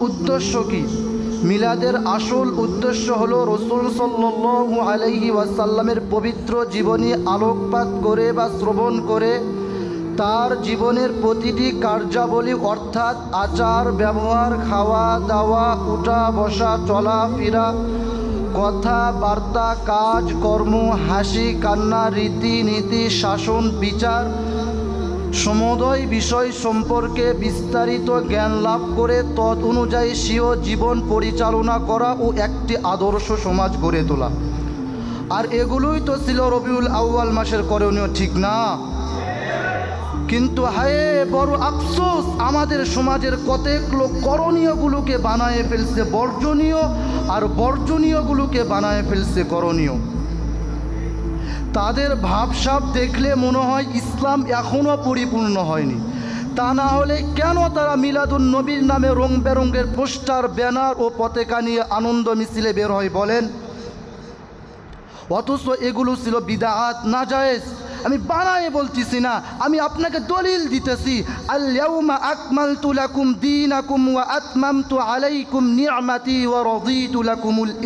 উদ্দেশ্য কি? মিলাদের আসল উদ্দেশ্য হলো রসুল সাল্লু আলাইহি ওয়াসাল্লামের পবিত্র জীবনী আলোকপাত করে বা শ্রবণ করে তার জীবনের প্রতিটি কার্যাবলী অর্থাৎ আচার, ব্যবহার, খাওয়া, দাওয়া, উঠা, বসা, চলা, ফেরা, কথা, বার্তা, কাজ, কর্ম, হাসি, কান্না রীতিনীতি শাসন, বিচার সমুদয় বিষয় সম্পর্কে বিস্তারিত জ্ঞান লাভ করে তদ অনুযায়ী স্বীয় জীবন পরিচালনা করা ও একটি আদর্শ সমাজ গড়ে তোলা। আর এগুলোই তো ছিল রবিউল আউয়াল মাসের করণীয়, ঠিক না? কিন্তু হায়, বড় আফসোস, আমাদের সমাজের কতক লোক করণীয়গুলোকে বানায় ফেলছে বর্জনীয়, আর বর্জনীয়গুলোকে বানায় ফেলছে করণীয়। তাদের ভাবসাব দেখলে মনে হয় ইসলাম এখনও পরিপূর্ণ হয়নি। তা না হলে কেন তারা মিলাদুন নবীর নামে রং বেরঙ্গের পোস্টার, ব্যানার ও পতাকা নিয়ে আনন্দ মিছিলে বের হয় বলেন, অথচ এগুলো ছিল বিদাহাত না জায়েজ আমি বানায় বলতেছি না, আমি আপনাকে দলিল দিতেছি। আল্লাউমা দীনাকুম ওয়া আতমামতু আলাইকুম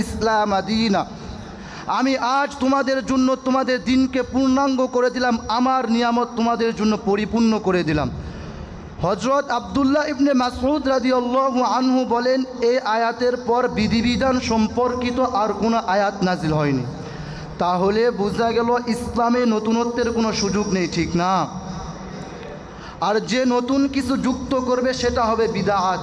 ইসলাম দীনা। আমি আজ তোমাদের জন্য তোমাদের দিনকে পূর্ণাঙ্গ করে দিলাম, আমার নিয়ামত তোমাদের জন্য পরিপূর্ণ করে দিলাম। হজরত আবদুল্লাহ ইবনে মাসউদ রাদিয়াল্লাহু আনহু বলেন এই আয়াতের পর বিধিবিধান সম্পর্কিত আর কোনো আয়াত নাজিল হয়নি। তাহলে বোঝা গেল ইসলামে নতুনত্বের কোনো সুযোগ নেই, ঠিক না? আর যে নতুন কিছু যুক্ত করবে সেটা হবে বিদাআত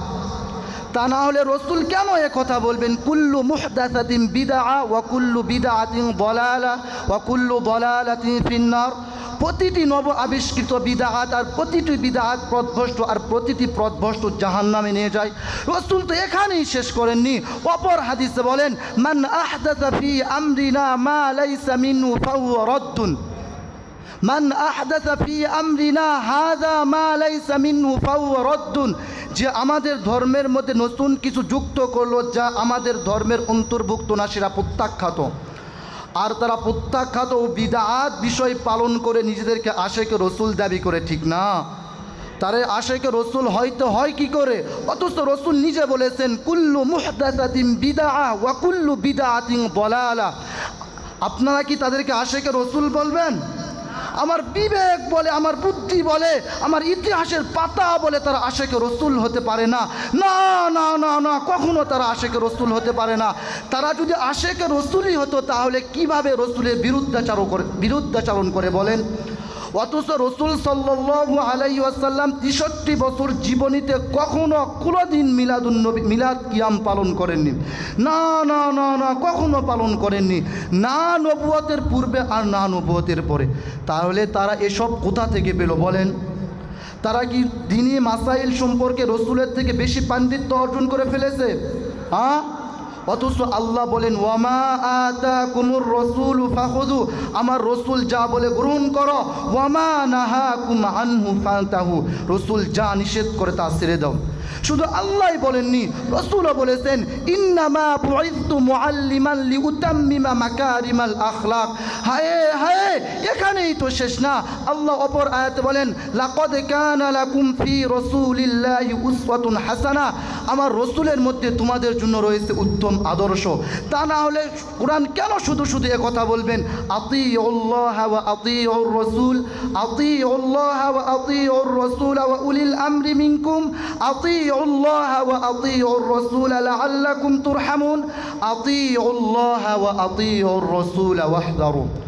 তা না হলে রসুল কেন এ কথা বলবেন? কুল্লু মুহদাসাতিন বিদা ওয়া কুল্লু বিদাআতিন দলালা ওয়া কুল্লু দলালাতিন ফিন্নার। প্রতিটি নব আবিষ্কৃত বিদাহাত আর প্রতিটি বিদাহাত প্রদভষ্ট আর প্রতিটি প্রদভষ্ট জাহান নামে নিয়ে যায়। রসুল তো এখানেই শেষ করেননি। অপর হাদিসে বলেন, মান আহদাসা ফি আমরিনা মা লাইসা মিনহু ফাহুয়া রদ্দুন। মান আহদাসা ফি আমরিনা হাযা মা লাইসা মিনহু রদ্দুন। যে আমাদের ধর্মের মধ্যে নতুন কিছু যুক্ত করল, যা আমাদের ধর্মের অন্তর্ভুক্ত না, সেটা প্রত্যাখ্যাত। আর তারা প্রত্যাখ্যাত ও বিদাত বিষয় পালন করে নিজেদেরকে আশেকে রসুল দাবি করে, ঠিক না? তারে আশেকে রসুল হয়তো হয় কি করে? অথচ রসুল নিজে বলেছেন, কুল্লু মুহদাসাতিম বিদা ওয়া কুল্লু বিদাআতিন দলালা। আপনারা কি তাদেরকে আশেকে রসুল বলবেন? আমার বিবেক বলে, আমার বুদ্ধি বলে, আমার ইতিহাসের পাতা বলে তারা আশেকে রসুল হতে পারে না। না না না না, কখনো তারা আশেকে রসুল হতে পারে না। তারা যদি আশেকে রসুলই হতো, তাহলে কীভাবে রসুলের বিরুদ্ধাচারণ করে বিরুদ্ধাচারণ করে বলেন? অথচ রসুল সাল্লু আলাই আসাল্লাম তেষট্টি বছর জীবনীতে কখনো কোনোদিন মিলাদুন নবী, মিলাদ কিয়াম পালন করেননি। না না না না, কখনো পালন করেননি। না নবুয়তের পূর্বে আর না নবুয়তের পরে। তাহলে তারা এসব কোথা থেকে পেল বলেন? তারা কি দিনী মাসাইল সম্পর্কে রসুলের থেকে বেশি পাণ্ডিত্য অর্জন করে ফেলেছে? হ্যাঁ অথচ আল্লাহ বলেন, ওয়ামা আতা কুমুর রসুল ফাহুদু আমার রসুল যা বলে গ্রহণ করো, ওয়ামা নাহা কুম আনহু ফান্তাহু। রসুল যা নিষেধ করে তা ছেড়ে দাও। শুধু আল্লাহই বলেননি, রসুলও বলেছেন, ইন্নামা বুইতু মুআল্লিমান লিউতাম্মিমা মাকারিমাল আখলাক। হায় হায়! এখানেই তো শেষ না। আল্লাহ অপর আয়াতে বলেন, লাকদ কানা লাকুম ফি রাসূলিল্লাহি উসওয়াতুন হাসানা। আমার রসুলের মধ্যে তোমাদের জন্য রয়েছে উত্তম আদর্শ। তা না হলে কোরআন কেন শুধু শুধু এ কথা বলবেন? আতি উল্লাহ ওয়া আতি রসুল আতি উল্লাহ ওয়া আতি রসুল ওয়া উলিল আমরি মিনকুম আতি উল্লাহ ওয়া আতি রসুল লাআল্লাকুম তুরহামুন আতি উল্লাহ ওয়া আতি রসুল ওয়াহদারুন।